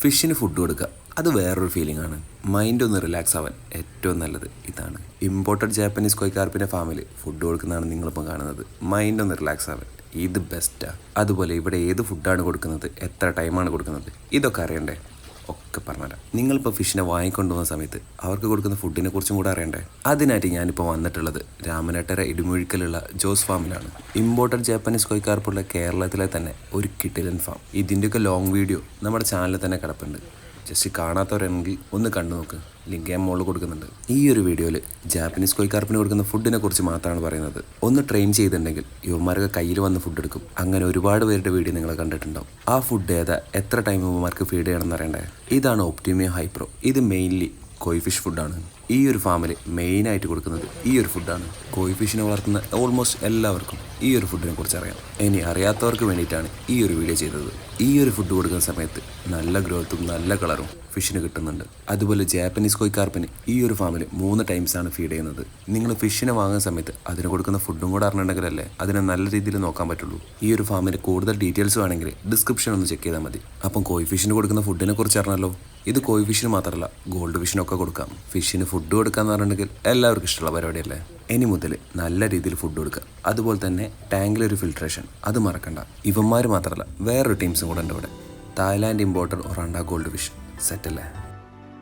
ഫിഷിന് food കൊടുക്കുക അത് വേറൊരു ഫീലിംഗ് ആണ്. മൈൻഡ് ഒന്ന് റിലാക്സ് ആവാൻ ഏറ്റവും നല്ലത് ഇതാണ്. ഇമ്പോർട്ടഡ് ജാപ്പനീസ് കൊയ്ക്കാർപ്പിന്റെ ഫാമിൽ ഫുഡ് കൊടുക്കുന്നതാണ് നിങ്ങളിപ്പോൾ കാണുന്നത്. മൈൻഡ് ഒന്ന് റിലാക്സ് ആവാൻ ഇത് ബെസ്റ്റാണ് അതുപോലെ ഇവിടെ ഏത് ഫുഡാണ് കൊടുക്കുന്നത്? എത്ര ടൈമാണ് കൊടുക്കുന്നത്? ഇതൊക്കെ അറിയണ്ടേ? ഒക്കെ പറഞ്ഞുതരാം. നിങ്ങളിപ്പോൾ ഫിഷിനെ വാങ്ങിക്കൊണ്ട് പോകുന്ന സമയത്ത് അവർക്ക് കൊടുക്കുന്ന ഫുഡിനെ കുറിച്ചും കൂടെ അറിയണ്ടേ? അതിനായിട്ട് ഞാനിപ്പോൾ വന്നിട്ടുള്ളത് രാമനാട്ടര ഇടിമുഴിക്കലുള്ള ജോസ് ഫാമിലാണ്. ഇമ്പോർട്ടഡ് ജാപ്പനീസ് കോയിക്കാർപ്പുള്ള കേരളത്തിലെ തന്നെ ഒരു കിട്ടിലൻ ഫാം ഇതിന്റെയൊക്കെ ലോങ് വീഡിയോ നമ്മുടെ ചാനലിൽ തന്നെ കിടപ്പുണ്ട്. ജസ്റ്റ് കാണാത്തവരാണെങ്കിൽ ഒന്ന് കണ്ടു നോക്ക്. ലിങ്ക് ഞാൻ മുകളിൽ കൊടുക്കുന്നുണ്ട്. ഈ ഒരു വീഡിയോയിൽ ജാപ്പനീസ് കോയിക്കാർപ്പിന് കൊടുക്കുന്ന ഫുഡിനെ കുറിച്ച് മാത്രമാണ് പറയുന്നത്. ഒന്ന് ട്രെയിൻ ചെയ്തിട്ടുണ്ടെങ്കിൽ യുവന്മാർക്ക് കയ്യിൽ വന്ന് ഫുഡ് എടുക്കും. അങ്ങനെ ഒരുപാട് പേരുടെ വീഡിയോ നിങ്ങൾ കണ്ടിട്ടുണ്ടാവും. ആ ഫുഡ് ഏതാ? എത്ര ടൈം യുവന്മാർക്ക് ഫീഡ് ചെയ്യണമെന്ന് അറിയണ്ടേ? ഇതാണ് ഒപ്റ്റിമിയ ഹൈപ്രോ ഇത് മെയിൻലി കോയി ഫിഷ് ഫുഡാണ് ഈ ഒരു ഫാമിൽ മെയിനായിട്ട് കൊടുക്കുന്നത് ഈ ഒരു ഫുഡാണ് കോയി ഫിഷിനെ വളർത്തുന്ന ഓൾമോസ്റ്റ് എല്ലാവർക്കും ഈ ഒരു ഫുഡിനെ കുറിച്ച് അറിയാം. ഇനി അറിയാത്തവർക്ക് വേണ്ടിയിട്ടാണ് ഈ ഒരു വീഡിയോ ചെയ്തത്. ഈ ഒരു ഫുഡ് കൊടുക്കുന്ന സമയത്ത് നല്ല ഗ്രോത്തും നല്ല കളറും ഫിഷിന് കിട്ടുന്നുണ്ട്. അതുപോലെ ജാപ്പനീസ് കോയി കാർപ്പിന് ഈ ഒരു ഫാമിൽ മൂന്ന് ടൈംസ് ആണ് ഫീഡ് ചെയ്യുന്നത്. നിങ്ങൾ ഫിഷിനെ വാങ്ങുന്ന സമയത്ത് അതിന് കൊടുക്കുന്ന ഫുഡും കൂടെ അറിഞ്ഞിട്ടുണ്ടെങ്കിലല്ലേ അതിനെ നല്ല രീതിയിൽ നോക്കാൻ പറ്റുള്ളൂ. ഈ ഒരു ഫാമിന്റെ കൂടുതൽ ഡീറ്റെയിൽസ് വേണമെങ്കിൽ ഡിസ്ക്രിപ്ഷൻ ഒന്ന് ചെക്ക് ചെയ്താൽ മതി. അപ്പം കോയി ഫിഷിന് കൊടുക്കുന്ന ഫുഡിനെ കുറിച്ച് അറിഞ്ഞല്ലോ. ഇത് കോയി ഫിഷിന് മാത്രമല്ല ഗോൾഡ് ഫിഷിനൊക്കെ കൊടുക്കാം. ഫിഷിന് ഫുഡ് കൊടുക്കാന്ന് പറഞ്ഞിട്ടുണ്ടെങ്കിൽ എല്ലാവർക്കും ഇഷ്ടമുള്ള പരിപാടിയല്ലേ? ഇനി മുതൽ നല്ല രീതിയിൽ ഫുഡ് കൊടുക്കുക. അതുപോലെ തന്നെ ടാങ്കിലൊരു ഫിൽട്രേഷൻ അത് മറക്കണ്ട. ഇവന്മാർ മാത്രമല്ല വേറൊരു ടീംസും കൂടെ ഉണ്ട് ഇവിടെ. തായ്ലാൻഡ് ഇമ്പോർട്ടർ ഒറാണ്ട ഗോൾഡ് ഫിഷ് സെറ്റല്ലേ